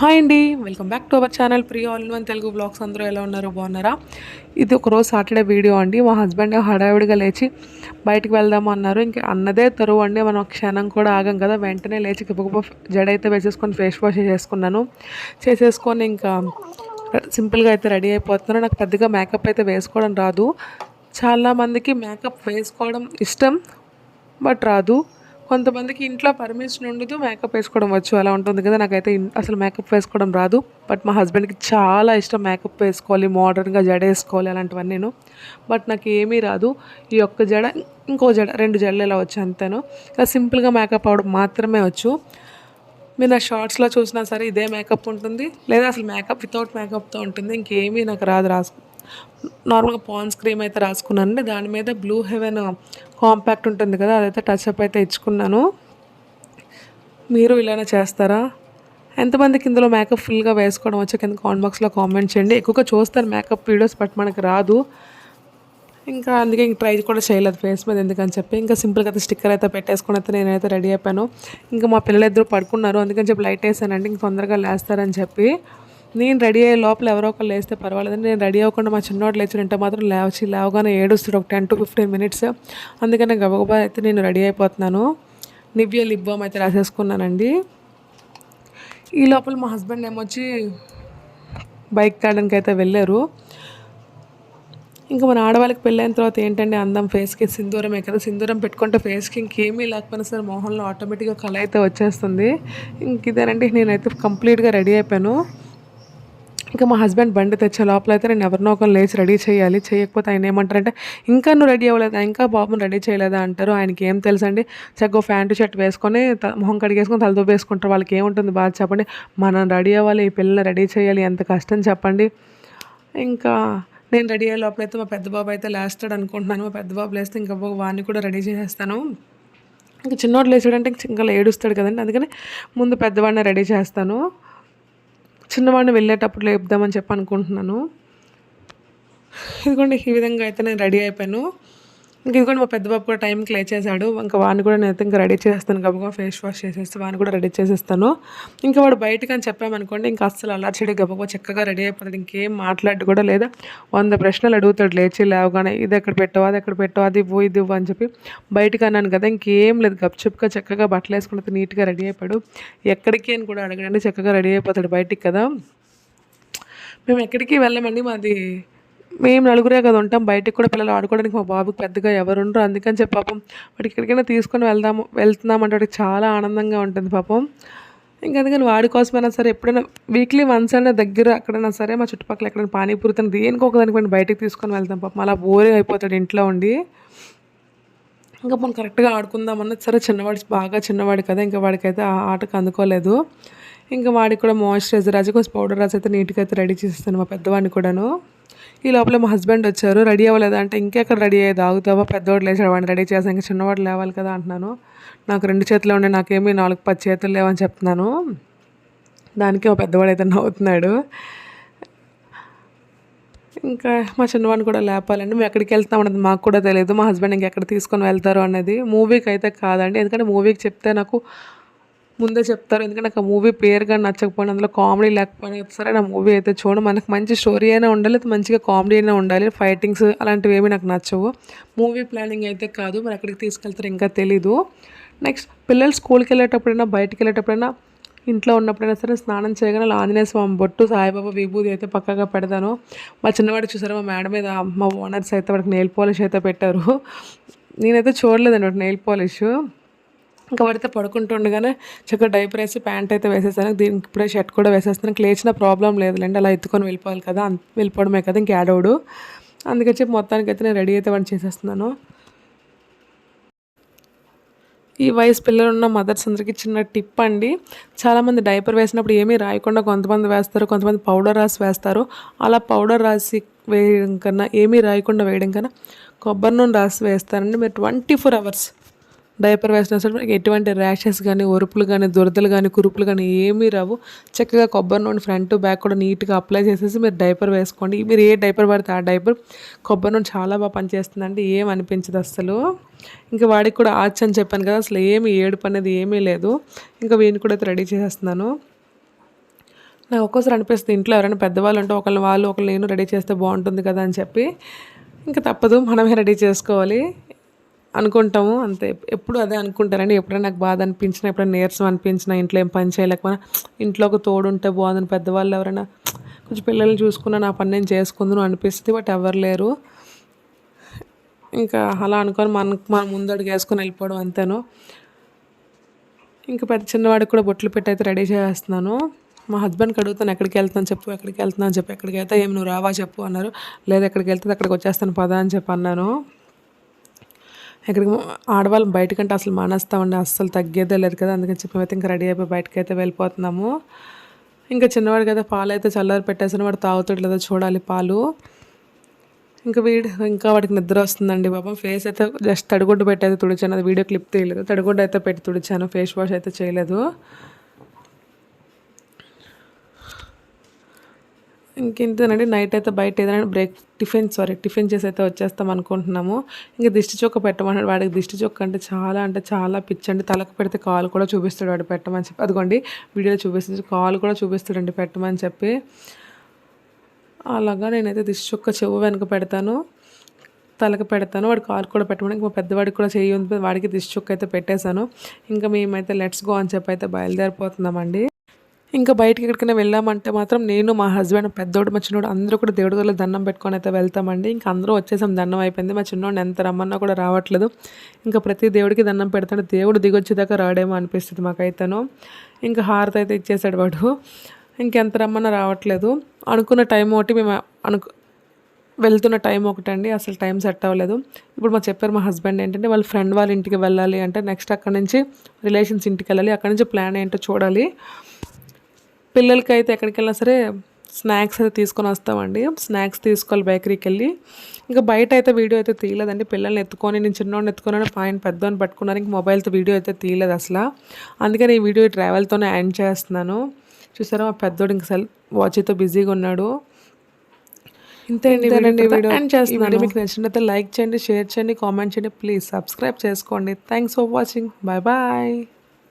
Hi అండి welcome back to our channel pre all in one Telugu blogs. అందరూ ఎలా ఉన్నారు? బాగున్నారా? ఇది ఒకరోజు సాటర్డే వీడియో అండి. మా హస్బెండ్ హడావిడిగా లేచి బయటికి వెళ్దాం అన్నారు. ఇంకా అన్నదే తరువు అండి. మనం క్షణం కూడా ఆగం కదా. వెంటనే లేచి గబగబా జడ అయితే వేసేసుకొని ఫేస్ వాష్ చేసుకున్నాను చేసేసుకొని ఇంకా సింపుల్గా అయితే రెడీ అయిపోతున్నాను నాకు పెద్దగా మేకప్ అయితే వేసుకోవడం రాదు. చాలామందికి మేకప్ వేసుకోవడం ఇష్టం బట్ రాదు. కొంతమందికి ఇంట్లో పర్మిషన్ ఉండదు మేకప్ వేసుకోవడం వచ్చు అలా ఉంటుంది కదా. నాకైతే అసలు మేకప్ వేసుకోవడం రాదు. బట్ మా హస్బెండ్కి చాలా ఇష్టం మేకప్ వేసుకోవాలి మోడర్న్గా జడ వేసుకోవాలి అలాంటివన్నీ నేను. బట్ నాకు ఏమీ రాదు. ఈ ఒక్క జడ ఇంకో జడ రెండు జడలు ఇలా వచ్చు అంతేను. ఇలా సింపుల్గా మేకప్ అవడం మాత్రమే వచ్చు. మీరు నా షార్ట్స్లో చూసినా సరే ఇదే మేకప్ ఉంటుంది. లేదా అసలు మేకప్ వితౌట్ మేకప్తో ఉంటుంది. ఇంకేమీ నాకు రాదు రాసు నార్మల్గా పాన్స్ క్రీమ్ అయితే రాసుకున్నానండి. దాని మీద బ్లూ హెవెన్ కాంపాక్ట్ ఉంటుంది కదా అదైతే టచ్ అప్ అయితే ఇచ్చుకున్నాను. మీరు ఇలానే చేస్తారా? ఎంతమందికి ఇందులో మేకప్ ఫుల్గా వేసుకోవడం వచ్చే? కింద కామెంట్ బాక్స్లో కామెంట్ చేయండి. ఎక్కువగా చూస్తాను మేకప్ వీడియోస్ బట్ మనకు రాదు. ఇంకా అందుకే ఇంక ట్రై కూడా చేయలేదు ఫేస్ మీద ఎందుకని చెప్పి. ఇంకా సింపుల్గా అయితే స్టిక్కర్ అయితే పెట్టేసుకుని అయితే నేనైతే రెడీ అయిపోయాను. ఇంకా మా పిల్లలు ఇద్దరు పడుకున్నారు. అందుకని చెప్పి లైట్ వేసానండి. ఇంక తొందరగా లేస్తారని చెప్పి. నేను రెడీ అయ్యే లోపల ఎవరో ఒకరు లేస్తే పర్వాలేదండి. నేను రెడీ అవ్వకుండా మా చిన్నోడు లేచినంటే మాత్రం లేవచ్చి లేవగానే ఏడుస్తాడు ఒక టెన్ టు ఫిఫ్టీన్ మినిట్స్. అందుకని గబగబా అయితే నేను రెడీ అయిపోతున్నాను. నివ్య లిప్ బామ్ అయితే రాసేసుకున్నానండి. ఈ లోపల మా హస్బెండ్ ఏమొచ్చి బైక్ తేడానికి అయితే వెళ్ళారు. ఇంకా మన ఆడవాళ్ళకి పెళ్ళైన తర్వాత ఏంటంటే అందం ఫేస్కి? సింధూరమే కదా సింధూరం పెట్టుకుంటే ఫేస్కి ఇంకేమీ లేకపోయినా సరే మొహంలో ఆటోమేటిక్గా కళ అయితే వచ్చేస్తుంది. ఇంక ఇదేనండి నేనైతే కంప్లీట్గా రెడీ అయిపోయాను. ఇంకా మా హస్బెండ్ బండి తెచ్చే లోపల అయితే నేను ఎవరినో ఒకరు లేచి రెడీ చేయాలి. చేయకపోతే ఆయన ఏమంటారంటే ఇంకా నువ్వు రెడీ అవ్వలేదా? ఇంకా బాబుని రెడీ చేయలేదా? అంటారు. ఆయనకి ఏం తెలుసండి? చక్కగా ప్యాంటు షర్ట్ వేసుకొని త- మొహం కడిగేసుకొని తలతో వేసుకుంటారు. వాళ్ళకి ఏముంటుంది? బాగా చెప్పండి. మనం రెడీ అవ్వాలి. ఈ పిల్లల్ని రెడీ చేయాలి. ఎంత కష్టం చెప్పండి. ఇంకా నేను రెడీ అయ్యే లోపల అయితే మా పెద్ద బాబు అయితే లేస్తాడు అనుకుంటున్నాను. మా పెద్ద బాబు లేస్తే ఇంకా వాడిని కూడా రెడీ చేసేస్తాను. ఇంకా చిన్నోడు లేచాడంటే ఇంక ఇంకా ఏడుస్తాడు కదండి. అందుకని ముందు పెద్దవాడిని రెడీ చేస్తాను. చిన్నవాడిని వెళ్ళేటప్పుడు లేపుదామని చెప్పి అనుకుంటున్నాను ఇదిగోండి ఈ విధంగా అయితే నేను రెడీ అయిపోయాను. ఇంక ఇదిగోండి మా పెద్ద బాబు కూడా టైంకి లేచేసాడు ఇంకా వాడిని కూడా నేను అయితే ఇంకా రెడీ చేస్తాను గబగబా ఫేస్ వాష్ చేసేసి వాడిని కూడా రెడీ చేసేస్తాను. ఇంకా వాడు బయటకు అని చెప్పామనుకోండి ఇంకా అస్సలు అలర్చడి గబగబా చక్కగా రెడీ అయిపోతాడు. ఇంకేం మాట్లాడు కూడా లేదా? వంద ప్రశ్నలు అడుగుతాడు లేచి లేవగానే ఇది ఎక్కడ పెట్టావు? అది ఎక్కడ పెట్టావు? అది ఇవ్వు ఇది ఇవ్వు అని చెప్పి బయటకు అన్నాను కదా ఇంకేం లేదు. గప్చుప్గా చక్కగా బట్టలు వేసుకుని నీట్గా రెడీ అయిపోయాడు. ఎక్కడికి అని కూడా అడగడండి. చక్కగా రెడీ అయిపోతాడు బయటికి కదా. మేము ఎక్కడికి వెళ్ళమండి మాది? మేము నలుగురే కదా ఉంటాం. బయటకు కూడా పిల్లలు ఆడుకోవడానికి మా బాబుకి పెద్దగా ఎవరు ఉండరు. అందుకని చెప్పి పాపం వాడికి ఎక్కడికైనా తీసుకొని వెళ్దాము వెళ్తున్నామంటే వాడికి చాలా ఆనందంగా ఉంటుంది పాపం. ఇంకా అందుకని వాడి కోసమైనా సరే ఎప్పుడైనా వీక్లీ వన్స్ అయినా దగ్గర ఎక్కడైనా సరే మా చుట్టుపక్కల ఎక్కడైనా పానీపూరి తను దేనికి ఒకదానికి పోయిన తీసుకొని వెళ్తాం పాపం. అలా బోరింగ్ అయిపోతాడు ఇంట్లో ఉండి. ఇంకా మనం కరెక్ట్గా ఆడుకుందామన్నది సరే చిన్నవాడు బాగా చిన్నవాడు కదా ఇంకా వాడికైతే ఆ ఆటకు అందుకోలేదు. ఇంకా వాడికి కూడా మాయిశ్చరైజర్ రాసి కొంచెం పౌడర్ రాసి అయితే నీట్గా అయితే రెడీ చేస్తాను మా పెద్దవాడిని కూడాను. ఈ లోపల మా హస్బెండ్ వచ్చారు. రెడీ అవ్వలేదా అంటే ఇంకెక్కడ రెడీ అయ్యేది ఆగుతావా పెద్దవాడు లేచాడు వాడిని రెడీ చేసాను ఇంకా చిన్నవాడు లేవాలి కదా అంటున్నాను. నాకు రెండు చేతులు ఉండే నాకేమీ నాలుగు పది చేతులు లేవని చెప్తున్నాను. దానికి మా పెద్దవాడు అయితే నవ్వుతున్నాడు. ఇంకా మా చిన్నవాడిని కూడా లేపాలండి. మేము ఎక్కడికి వెళ్తాం అన్నది మాకు కూడా తెలియదు. మా హస్బెండ్ ఇంకెక్కడ తీసుకొని వెళ్తారు అనేది మూవీకి అయితే కాదండి. ఎందుకంటే మూవీకి చెప్తే నాకు ముందే చెప్తారు. ఎందుకంటే నాకు ఆ మూవీ పేరు కానీ నచ్చకపోయినా అందులో కామెడీ లేకపోయినా సరే నా మూవీ అయితే చూడండి మనకు మంచి స్టోరీ అయినా ఉండాలి మంచిగా కామెడీ అయినా ఉండాలి. ఫైటింగ్స్ అలాంటివి ఏమీ నాకు నచ్చవు. మూవీ ప్లానింగ్ అయితే కాదు. మరి ఎక్కడికి తీసుకెళ్తారో ఇంకా తెలీదు. నెక్స్ట్ పిల్లలు స్కూల్కి వెళ్ళేటప్పుడైనా బయటికి వెళ్ళేటప్పుడైనా ఇంట్లో ఉన్నప్పుడైనా సరే స్నానం చేయగానే ఆంజనేయ స్వామి బొట్టు సాయిబాబా విభూది అయితే పక్కగా పెడతాను. మా చిన్నవాడు చూసారు? మా మేడం మీద మా ఓనర్స్ అయితే వాడికి నెయిల్ పాలిష్ అయితే పెట్టారు. నేనైతే చూడలేదండి వాటి నెయిల్ పాలిష్ ఇంకా వాడితే పడుకుంటుండగానే చక్కగా డైపర్ వేసి ప్యాంట్ అయితే వేసేసాను. దీనికి ఇప్పుడే షర్ట్ కూడా వేసేస్తాను ఇంక లేచిన ప్రాబ్లం లేదులేండి అలా ఎత్తుకొని వెళ్ళిపోవాలి కదా అం- వెళ్ళిపోవడమే కదా ఇంక యాడవుడు అందుకని చెప్పి మొత్తానికి అయితే నేను రెడీ అయితే వాడిని చేసేస్తున్నాను. ఈ వయసు పిల్లలు ఉన్న మదర్స్ అందరికీ చిన్న టిప్ అండి. చాలామంది డైపర్ వేసినప్పుడు ఏమీ రాయకుండా కొంతమంది వేస్తారు కొంతమంది పౌడర్ రాసి వేస్తారు. అలా పౌడర్ రాసి వేయడం కన్నా ఏమీ రాయకుండా వేయడం కన్నా కొబ్బరి నూనె రాసి వేస్తారండి. మీరు ట్వంటీ ఫోర్ అవర్స్ డైపర్ వేసిన సరే మనకి ఎటువంటి ర్యాషెస్ కానీ ఒరుపులు కానీ దురదలు కానీ కురుపులు కానీ ఏమీ రావు. చక్కగా కొబ్బరి నూనె ఫ్రంట్ బ్యాక్ కూడా నీట్గా అప్లై చేసేసి మీరు డైపర్ వేసుకోండి. మీరు ఏ డైపర్ పడితే ఆ డైపర్ కొబ్బరి నూనె చాలా బాగా పనిచేస్తుందండి. ఏం అనిపించదు అసలు ఇంకా వాడికి కూడా ఆచ్ అని చెప్పాను కదా అసలు ఏమి ఏడుపు అనేది ఏమీ లేదు. ఇంకా వీని కూడా అయితే రెడీ చేసేస్తున్నాను. నాకు ఒక్కోసారి అనిపిస్తుంది ఇంట్లో ఎవరైనా పెద్దవాళ్ళు ఉంటే ఒకళ్ళు వాళ్ళు ఒకళ్ళు నేను రెడీ చేస్తే బాగుంటుంది కదా అని చెప్పి. ఇంకా తప్పదు మనమే రెడీ చేసుకోవాలి. అనుకుంటాము. అంతే. ఎప్పుడు అదే అనుకుంటారండి. ఎప్పుడైనా నాకు బాధ అనిపించినా ఎప్పుడైనా నీరసం అనిపించినా ఇంట్లో ఏం పని చేయలేకపోయినా ఇంట్లో ఒక తోడు ఉంటే బాగుందని పెద్దవాళ్ళు ఎవరైనా కొంచెం పిల్లల్ని చూసుకున్నా నా పని నేను చేసుకుందును అనిపిస్తుంది బట్ ఎవరు లేరు. ఇంకా అలా అనుకొని మన మనం ముందడుగు వేసుకొని వెళ్ళిపోవడం అంతేను. ఇంకా పెద్ద చిన్నవాడికి కూడా బొట్లు పెట్టి అయితే రెడీ చేస్తున్నాను. మా హస్బెండ్కి అడుగుతాను ఎక్కడికి వెళ్తాను చెప్పు ఎక్కడికి వెళ్తున్నాను చెప్పు చెప్పి ఎక్కడికి వెళ్తా ఏమి నువ్వు రావా? చెప్పు అన్నారు. లేదు ఎక్కడికి వెళ్తే అక్కడికి వచ్చేస్తాను పదా అని చెప్పి అన్నాను. ఎక్కడికి ఆడవాళ్ళు బయటకంటే అసలు మానేస్తామండి. అస్సలు తగ్గేదే లేదు కదా. అందుకని చెప్పి అయితే ఇంకా రెడీ అయిపోయి బయటకి అయితే వెళ్ళిపోతున్నాము. ఇంకా చిన్నవాడు కదా పాలు అయితే చల్లారి పెట్టేసిన వాడు తాగుతాడు లేదో చూడాలి పాలు. ఇంకా వీడి ఇంకా వాడికి నిద్ర వస్తుందండి పాపం. ఫేస్ అయితే జస్ట్ తడిగుడ్డు పెట్టి అయితే తుడిచాను. అది వీడియో క్లిప్ తీయలేదు. తడిగుడ్డు అయితే పెట్టి తుడిచాను. ఫేస్ వాష్ అయితే చేయలేదు. ఇంకేంటంటే నైట్ అయితే బయట ఏదైనా బ్రేక్ టిఫిన్ సారీ టిఫిన్ చేసి అయితే వచ్చేస్తాం అనుకుంటున్నాము. ఇంకా దిష్టి చొక్క పెట్టమన్నాడు. వాడికి దిష్టి చొక్క అంటే చాలా అంటే చాలా పిచ్చండి. తలకు పెడితే కాలు కూడా చూపిస్తాడు వాడు పెట్టమని చెప్పి. అదిగోండి వీడియోలో చూపిస్తుంది. కాలు కూడా చూపిస్తాడండి పెట్టమని చెప్పి. అలాగా నేనైతే దిష్టి చొక్క చెవు వెనక పెడతాను. తలకి పెడతాను. వాడి కాలు కూడా పెట్టమని ఇంకా పెద్దవాడికి కూడా చేయి ఉంది. వాడికి దిష్టి చొక్క అయితే పెట్టేశాను. ఇంకా మేమైతే లెట్స్ గో అని చెప్పి అయితే బయలుదేరిపోతున్నామండి. ఇంకా బయటికి ఎక్కడికైనా వెళ్ళామంటే మాత్రం నేను మా హస్బెండ్ పెద్దోడు మా చిన్నోడు అందరూ కూడా దేవుడి దగ్గర దండం పెట్టుకొని అయితే వెళ్తామండి. ఇంకా అందరూ వచ్చేసాం దండం అయిపోయింది. మా చిన్నోడు ఎంత రమ్మన్నా కూడా రావట్లేదు. ఇంకా ప్రతి దేవుడికి దండం పెడతాడు. దేవుడు దిగొచ్చేదాకా రాడేమో అనిపిస్తుంది మాకైతేను. ఇంకా హారతి అయితే ఇచ్చేసాడు వాడు. ఇంకెంత రమ్మన్నా రావట్లేదు. అనుకున్న టైం ఒకటి మేము అనుకు వెళ్తున్న టైం ఒకటండి. అసలు టైం సెట్ అవ్వలేదు. ఇప్పుడు మా చెప్పారు మా హస్బెండ్ ఏంటంటే వాళ్ళ ఫ్రెండ్ వాళ్ళ ఇంటికి వెళ్ళాలి అంటే నెక్స్ట్ అక్కడ నుంచి రిలేషన్స్ ఇంటికి వెళ్ళాలి. అక్కడ నుంచి ప్లాన్ ఏంటో చూడాలి. పిల్లలకి అయితే ఎక్కడికి వెళ్ళినా సరే స్నాక్స్ అయితే తీసుకొని వస్తామండి. స్నాక్స్ తీసుకోవాలి బేకరీకి వెళ్ళి ఇంకా బయట అయితే వీడియో అయితే తీయలేదండి. పిల్లల్ని ఎత్తుకొని నేను చిన్నోడిని ఎత్తుకొని పాయింట్ పెద్దోని పట్టుకున్నారు. ఇంక మొబైల్తో వీడియో అయితే తీయలేదు అసలు. అందుకని ఈ వీడియో ట్రావెల్తోనే ఎండ్ చేస్తున్నాను. చూసారా మా పెద్దోడు ఇంక సెల్ వాచ్తో బిజీగా ఉన్నాడు. ఇంతే అండి వీడియో ఎండ్ చేస్తున్నాను. మీకు నచ్చినట్లయితే లైక్ చేయండి షేర్ చేయండి కామెంట్ చేయండి. ప్లీజ్ సబ్స్క్రైబ్ చేసుకోండి. Thanks for watching. Bye bye.